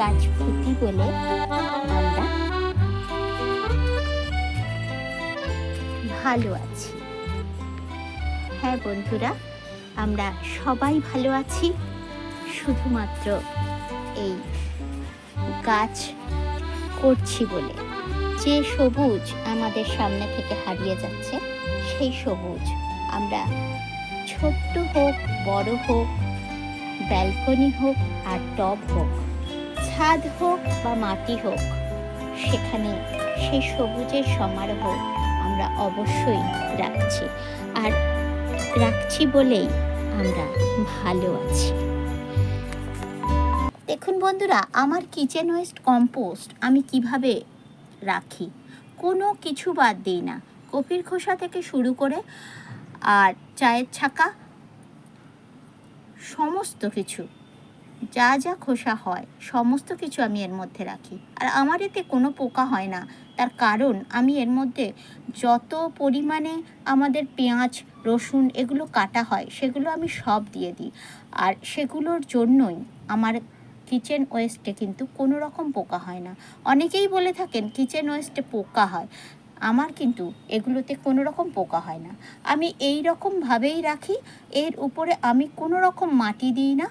গাছ ফুটি বলে আমরা ভালো আছি। হ্যাঁ বন্ধুরা, আমরা সবাই ভালো আছি। শুধুমাত্র এই গাছ করছি বলে। যে সবুজ আমাদের সামনে থেকে হারিয়ে যাচ্ছে, সেই সবুজ আমরা ছোট্ট হোক, বড় হোক, ব্যালকনি হোক আর টব হোক ছাদ হোক বা মাটি হোক, সেখানে সেই সবুজের সমারোহ আমরা অবশ্যই রাখছি। আর রাখছি বলেই আমরা ভালো আছি। দেখুন বন্ধুরা, আমার কিচেন ওয়েস্ট কম্পোস্ট আমি কীভাবে রাখি, কোনো কিছু বাদ দিই না। কপির খোসা থেকে শুরু করে আর চায়ের ছাকা, সমস্ত কিছু যা যা খোসা হয়, সমস্ত কিছু আমি এর মধ্যে রাখি। আর আমার এতে কোনো পোকা হয় না। তার কারণ, আমি এর মধ্যে যত পরিমাণে আমাদের পেঁয়াজ, রসুন এগুলো কাটা হয়, সেগুলো আমি সব দিয়ে দিই। আর সেগুলোর জন্যই আমার কিচেন ওয়েস্টে কিন্তু কোনো রকম পোকা হয় না। অনেকেই বলে থাকেন, কিচেন ওয়েস্টে পোকা হয়। আমার কিন্তু এগুলোতে কোনো রকম পোকা হয় না। আমি এই রকমভাবেই রাখি, এর উপরে আমি কোনো রকম মাটি দিই না।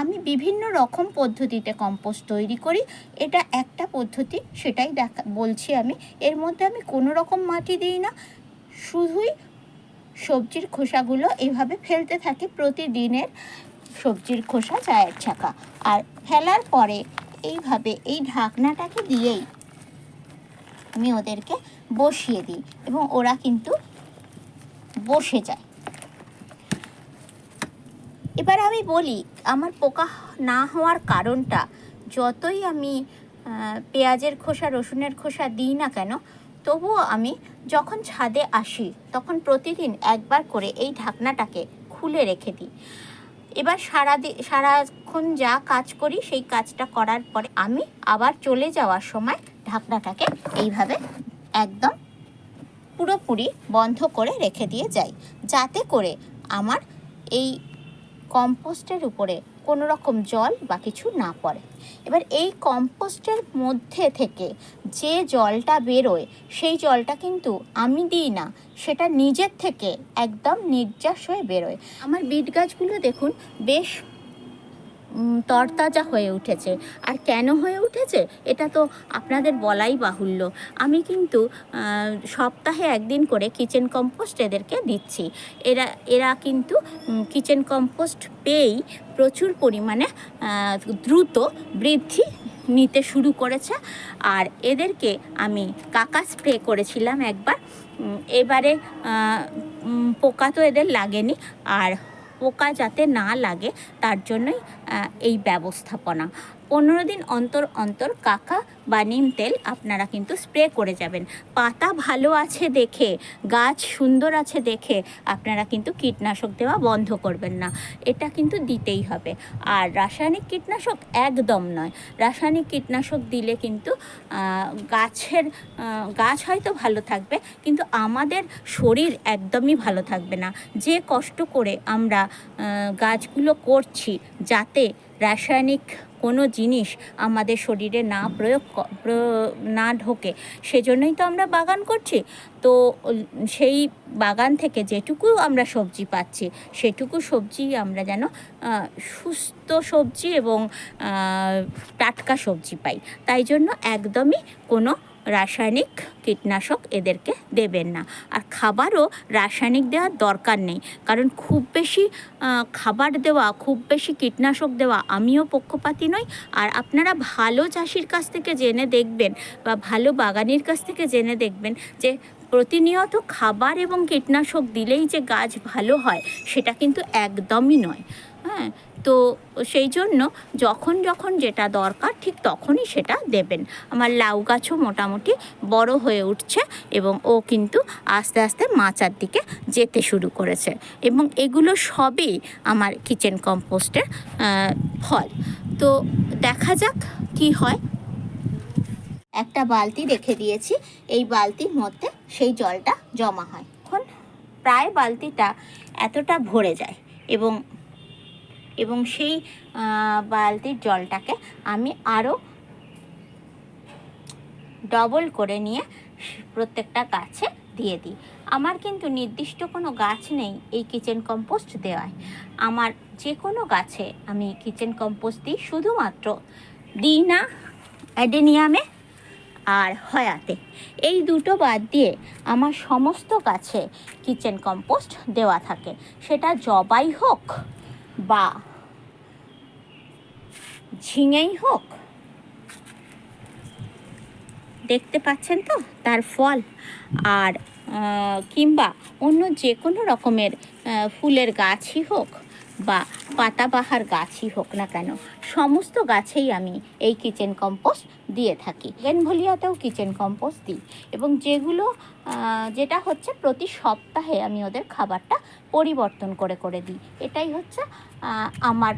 আমি বিভিন্ন রকম পদ্ধতিতে কম্পোস্ট তৈরি করি। এটা একটা পদ্ধতি, সেটাই দেখা, বলছি আমি। এর মধ্যে আমি কোনো রকম মাটি দিই না। শুধুই সবজির খোসাগুলো এইভাবে ফেলতে থাকি, প্রতিদিনের সবজির খোসা, চায়ের ছাকা। আর ফেলার পরে এইভাবে এই ঢাকনাটাকে দিয়েই আমি ওদেরকে বসিয়ে দিই এবং ওরা কিন্তু বসে যায়। এবার আমি বলি আমার পোকা না হওয়ার কারণটা যতই আমি পেঁয়াজের খোসা, রসুনের খোসা দিই না কেন, তবুও আমি যখন ছাদে আসি, তখন প্রতিদিন একবার করে এই ঢাকনাটাকে খুলে রেখে দিই। এবার সারা সারাক্ষণ যা কাজ করি, সেই কাজটা করার পরে আমি আবার চলে যাওয়ার সময় ঢাকনাটাকে এইভাবে একদম পুরোপুরি বন্ধ করে রেখে দিয়ে যাই। যাতে করে আমার এই কম্পোস্টের উপরে কোনো রকম জল বা কিছু না পড়ে। এবার এই কম্পোস্টের মধ্যে থেকে যে জলটা বেরোয়, সেই জলটা কিন্তু আমি দিই না, সেটা নিজের থেকে একদম নির্যাস হয়ে বেরোয়। আমার বিট গাছগুলো দেখুন, বেশ তরতাজা হয়ে উঠেছে। আর কেন হয়ে উঠেছে? এটা তো আপনাদের বলাই বাহুল্য। আমি কিন্তু সপ্তাহে একদিন করে কিচেন কম্পোস্ট এদেরকে দিচ্ছি। এরা এরা কিন্তু কিচেন কম্পোস্ট পেয়েই প্রচুর পরিমাণে দ্রুত বৃদ্ধি নিতে শুরু করেছে। আর এদেরকে আমি কাকা স্প্রে করেছিলাম একবার। এবারে পোকা তো এদের লাগেনি। আর পোকা যাতে না লাগে তার জন্যই এই ব্যবস্থাপনা। পনেরো দিন অন্তর অন্তর কাকা বা নিম তেল আপনারা কিন্তু স্প্রে করে যাবেন। পাতা ভালো আছে দেখে, গাছ সুন্দর আছে দেখে আপনারা কিন্তু কীটনাশক দেওয়া বন্ধ করবেন না। এটা কিন্তু দিতেই হবে। আর রাসায়নিক কীটনাশক একদম নয়। রাসায়নিক কীটনাশক দিলে কিন্তু গাছের গাছ হয়তো ভালো থাকবে, কিন্তু আমাদের শরীর একদমই ভালো থাকবে না। যে কষ্ট করে আমরা গাছগুলো করছি যাতে রাসায়নিক কোনো জিনিস আমাদের শরীরে না প্রয়োগ না ঢোকে, সেজন্যই তো আমরা বাগান করছি। তো সেই বাগান থেকে যেটুকু আমরা সবজি পাচ্ছি, সেটুকু সবজি আমরা যেন সুস্থ সবজি এবং টাটকা সবজি পাই। তাই জন্য একদমই কোনো রাসায়নিক কীটনাশক এদেরকে দেবেন না। আর খাবারও রাসায়নিক দেওয়ার দরকার নেই। কারণ খুব বেশি খাবার দেওয়া, খুব বেশি কীটনাশক দেওয়া আমিও পক্ষপাতী নই। আর আপনারা ভালো চাষির কাছ থেকে জেনে দেখবেন বা ভালো বাগানির কাছ থেকে জেনে দেখবেন যে প্রতিনিয়ত খাবার এবং কীটনাশক দিলেই যে গাছ ভালো হয়, সেটা কিন্তু একদমই নয়। হ্যাঁ? তো সেই জন্য যখন যখন যেটা দরকার ঠিক তখনই সেটা দেবেন। আমার লাউ গাছও মোটামুটি বড় হয়ে উঠছে এবং ও কিন্তু আস্তে আস্তে মাচার দিকে যেতে শুরু করেছে এবং এগুলো সবই আমার কিচেন কম্পোস্টের ফল। তো দেখা যাক কি হয়। একটা বালতি রেখে দিয়েছি, এই বালতির মধ্যে সেই জলটা জমা হয়। এখন প্রায় বালতিটা এতটা ভরে যায় এবং এবং সেই বালতির জলটাকে আমি আরও ডবল করে নিয়ে প্রত্যেকটা গাছে দিয়ে দিই। আমার কিন্তু নির্দিষ্ট কোনো গাছ নেই এই কিচেন কম্পোস্ট দেওয়ায়। আমার যে কোনো গাছে আমি কিচেন কম্পোস্ট দিই শুধুমাত্র দিই না অ্যাডেনিয়ামে আর হয়াতে। এই দুটো বাদ দিয়ে আমার সমস্ত গাছে কিচেন কম্পোস্ট দেওয়া থাকে। সেটা জবাই হোক বা ঝিঙেই হোক। দেখতে পাচ্ছেন তো? তার ফল আর কিংবা অন্য যে কোনো রকমের ফুলের গাছই হোক। বা পাতাবাহার গাছই হোক না কেন, সমস্ত গাছেই আমি এই কিচেন কম্পোস্ট দিয়ে থাকি। গেনভলিয়াতেও কিচেন কম্পোস্ট দিই এবং যেগুলো যেটা হচ্ছে প্রতি সপ্তাহে আমি ওদের খাবারটা পরিবর্তন করে করে দিই। এটাই হচ্ছে আমার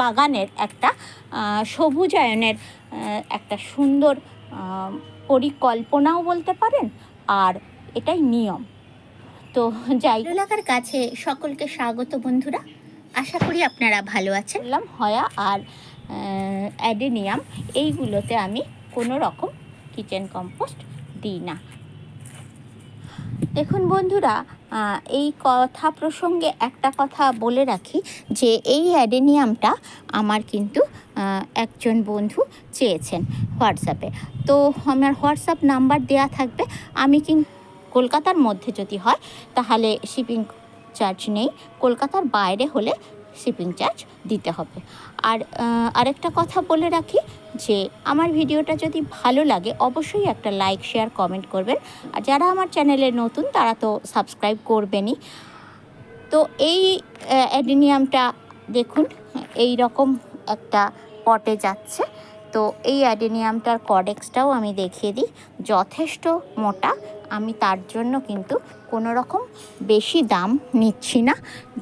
বাগানের একটা সবুজায়নের একটা সুন্দর পরিকল্পনাও বলতে পারেন আর এটাই নিয়ম। তো যাই। এলাকার কাছে সকলকে স্বাগত বন্ধুরা। আশা করি আপনারা ভালো আছেন। বললাম হয়া আর অ্যাডেনিয়াম এইগুলোতে আমি কোনো রকম কিচেন কম্পোস্ট দিই না। দেখুন বন্ধুরা এই কথা প্রসঙ্গে একটা কথা বলে রাখি যে এই অ্যাডেনিয়ামটা আমার কিন্তু একজন বন্ধু চেয়েছেন হোয়াটসঅ্যাপে। তো আমার হোয়াটসঅ্যাপ নাম্বার দেয়া থাকবে। আমি কিন্তু কলকাতার মধ্যে যদি হয়, তাহলে শিপিং চার্জ নেই। কলকাতার বাইরে হলে শিপিং চার্জ দিতে হবে। আর আরেকটা কথা বলে রাখি যে, আমার ভিডিওটা যদি ভালো লাগে, অবশ্যই একটা লাইক শেয়ার কমেন্ট করবেন। আর যারা আমার চ্যানেলে নতুন, তারা তো সাবস্ক্রাইব করবেনই। তো এই অ্যাডিনিয়ামটা দেখুন এই রকম একটা পটে যাচ্ছে। তো এই অ্যাডেনিয়ামটার কডেক্সটাও আমি দেখিয়ে দিই। যথেষ্ট মোটা, আমি তার জন্য কিন্তু কোনো রকম বেশি দাম নিচ্ছি না।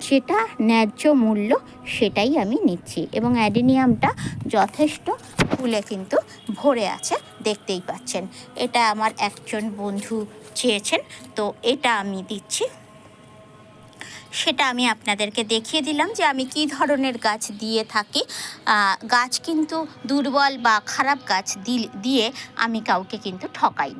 যেটা ন্যায্য মূল্য সেটাই আমি নিচ্ছি এবং অ্যাডেনিয়ামটা যথেষ্ট ফুলে কিন্তু ভরে আছে, দেখতেই পাচ্ছেন। এটা আমার একজন বন্ধু চেয়েছেন, তো এটা আমি দিচ্ছি। সেটা আমি আপনাদেরকে দেখিয়ে দিলাম যে আমি কি ধরনের গাছ দিয়ে থাকি। গাছ কিন্তু দুর্বল বা খারাপ গাছ দিয়ে আমি কাউকে কিন্তু ঠকাই না।